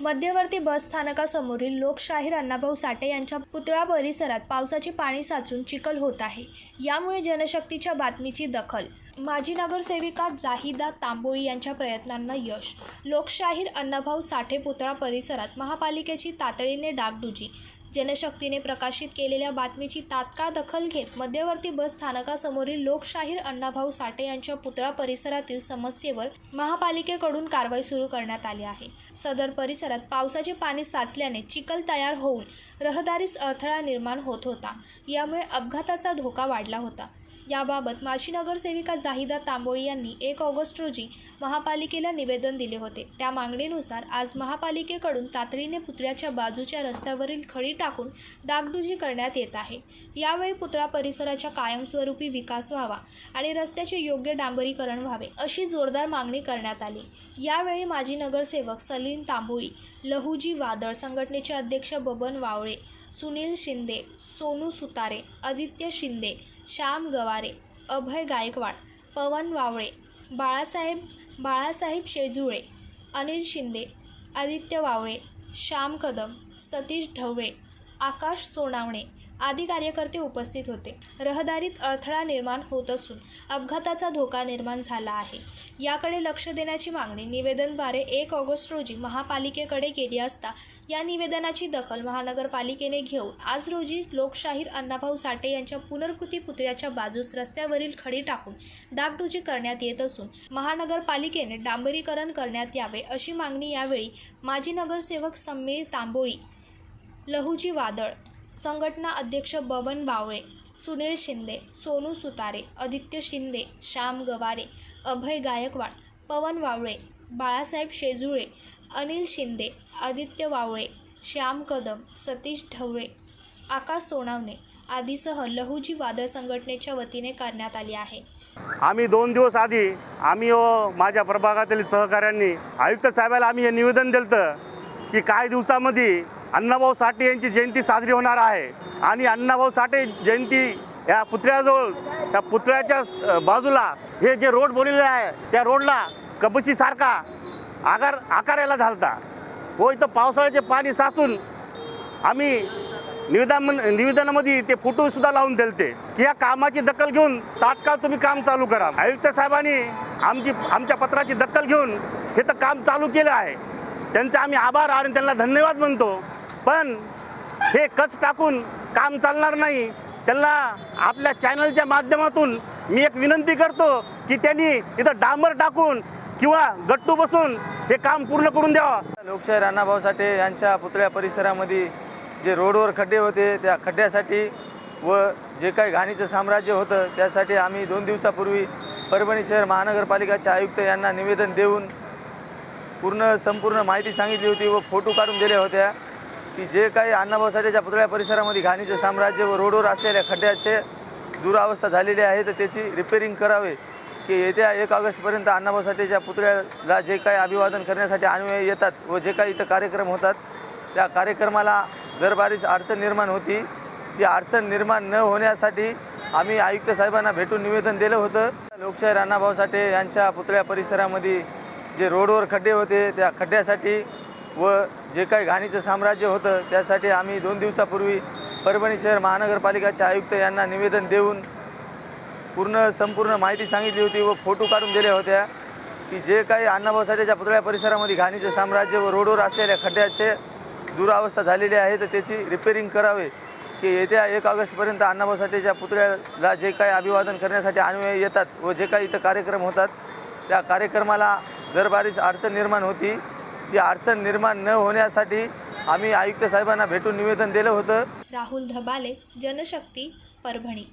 मध्यवर्ती बस स्थानकासमोरील लोकशाहीर अण्णाभाऊ साठे यांच्या पुतळा परिसरात पावसाचे पाणी साचून चिखल होत आहे. यामुळे जनशक्तीच्या बातमीची दखल. माजी नगरसेविका जाहिदा तांबोळी यांच्या प्रयत्नांना यश. लोकशाहीर अण्णाभाऊ साठे पुतळा परिसरात महापालिकेची तातडीने डागडुजी. जनशक्तीने प्रकाशित केलेल्या बातमीची तात्काळ दखल घेत मध्यवर्ती बस स्थानकासमोरील लोकशाहीर अण्णाभाऊ साठे यांच्या पुतळा परिसरातील समस्येवर महापालिकेकडून कारवाई सुरू करण्यात आली आहे. सदर परिसरात पावसाचे पाणी साचल्याने चिखल तयार होऊन रहदारीस अडथळा निर्माण होत होता. यामुळे अपघाताचा धोका वाढला होता. याबाबत माजी नगरसेविका जाहिदा तांबोळी यांनी एक ऑगस्ट रोजी महापालिकेला निवेदन दिले होते. त्या मागणीनुसार आज महापालिकेकडून तातडीने पुतळ्याच्या बाजूच्या रस्त्यावरील खडी टाकून डागडुजी करण्यात येत आहे. यावेळी पुतळा परिसराच्या कायमस्वरूपी विकास व्हावा आणि रस्त्याचे योग्य डांबरीकरण व्हावे अशी जोरदार मागणी करण्यात आली. यावेळी माजी नगरसेवक सलीम तांबोळी लहुजी वादळ संघटनेचे अध्यक्ष बबन वावळे सुनील शिंदे सोनू सुतारे आदित्य शिंदे श्याम गवारे अभय गायकवाड पवन वावळे बाळासाहेब बाळासाहेब शेजुळे अनिल शिंदे आदित्य वावळे श्याम कदम सतीश ढवळे आकाश सोनावणे आदी कार्यकर्ते उपस्थित होते. रहदारीत अडथळा निर्माण होत असून अपघाताचा धोका निर्माण झाला आहे. याकडे लक्ष देण्याची मागणी निवेदनद्वारे एक ऑगस्ट रोजी महापालिकेकडे केली असता या निवेदनाची दखल महानगरपालिकेने घेऊन आज रोजी लोकशाहीर अण्णाभाऊ साठे यांच्या पुनर्कृती पुतळ्याच्या बाजूस रस्त्यावरील खडी टाकून डागडुजी करण्यात येत असून महानगरपालिकेने डांबरीकरण करण्यात यावे अशी मागणी यावेळी माजी नगरसेवक समीर तांबोळी लहूजी वादळ. संघटना अध्यक्ष बबन बावळे सुनील शिंदे सोनू सुतारे आदित्य शिंदे श्याम गवारे अभय गायकवाड पवन वावळे बाळासाहेब शेजुळे अनिल शिंदे आदित्य वावळे श्याम कदम सतीश ढवळे आकाश सोनावणे आदीसह लहूजी वादळ संघटनेच्या वतीने करण्यात आली आहे. आम्ही दोन दिवस आधी आम्ही व माझ्या प्रभागातील सहकाऱ्यांनी आयुक्त साहेबाला आम्ही हे निवेदन दिलं की काही दिवसामध्ये अण्णाभाऊ साठे यांची जयंती साजरी होणार आहे. आणि अण्णाभाऊ साठे जयंती या पुतळ्याजवळ त्या पुतळ्याच्या बाजूला हे जे रोड बनलेले आहे त्या रोडला कपशीसारखा आकार आकार यायला झालता. व इथं पावसाळ्याचे पाणी साचून आम्ही निवेदन निवेदनामध्ये ते फोटोसुद्धा लावून दिलते की या कामाची दखल घेऊन तात्काळ तुम्ही काम चालू करा. आयुक्त साहेबांनी आमची आमच्या पत्राची दखल घेऊन हे तर काम चालू केलं आहे. त्यांचे आम्ही आभार आणि त्यांना धन्यवाद म्हणतो. पण हे कच टाकून काम चालणार नाही. त्यांना आपल्या चॅनलच्या माध्यमातून मी एक विनंती करतो की त्यांनी इथं डांबर टाकून किंवा गट्टू बसून हे काम पूर्ण करून द्यावं. लोकशाहीर अण्णाभाऊ साठे यांच्या पुतळ्या परिसरामध्ये जे रोडवर खड्डे होते त्या खड्ड्यासाठी व जे काही घाणीचं साम्राज्य होतं त्यासाठी आम्ही दोन दिवसापूर्वी परभणी शहर महानगरपालिकाचे आयुक्त यांना निवेदन देऊन पूर्ण संपूर्ण माहिती सांगितली होती व फोटो काढून दिल्या होत्या. की जे काही अण्णाभाऊ साठेच्या पुतळ्या परिसरामध्ये घाणीचे साम्राज्य व रोडवर असलेल्या खड्ड्याचे दुरावस्था झालेली आहे तर त्याची रिपेरिंग करावे की येत्या एक ऑगस्टपर्यंत अण्णाभाऊ साठेच्या पुतळ्याला जे काही अभिवादन करण्यासाठी अनुयायी येतात व जे काही इथं कार्यक्रम होतात त्या कार्यक्रमाला दरबारीच अडचण निर्माण होती. ती अडचण निर्माण न होण्यासाठी आम्ही आयुक्त साहेबांना भेटून निवेदन दिलं होतं. लोकशाहीर अण्णाभाऊ साठे यांच्या पुतळ्या परिसरामध्ये जे रोडवर खड्डे होते त्या खड्ड्यासाठी व जे काही घाणीचं साम्राज्य होतं त्यासाठी आम्ही दोन दिवसापूर्वी परभणी शहर महानगरपालिकाचे आयुक्त यांना निवेदन देऊन पूर्ण संपूर्ण माहिती सांगितली होती व फोटो काढून दिल्या होत्या की जे काही अण्णाभाऊ साठेच्या पुतळ्या परिसरामध्ये घाणीचं साम्राज्य व रोडवर असलेल्या खड्ड्याचे दुरावस्था झालेली आहे तर त्याची रिपेरिंग करावे की येत्या एक ऑगस्टपर्यंत अण्णाभाऊ साठेच्या पुतळ्याला जे काही अभिवादन करण्यासाठी अनुयायी येतात व जे काही इथं कार्यक्रम होतात त्या कार्यक्रमाला दरबारीच अडचण निर्माण होती. ती अडचण निर्माण न होण्यासाठी आम्ही आयुक्त साहेबांना भेटून निवेदन दिलं होतं. राहुल धबाले जनशक्ती परभणी.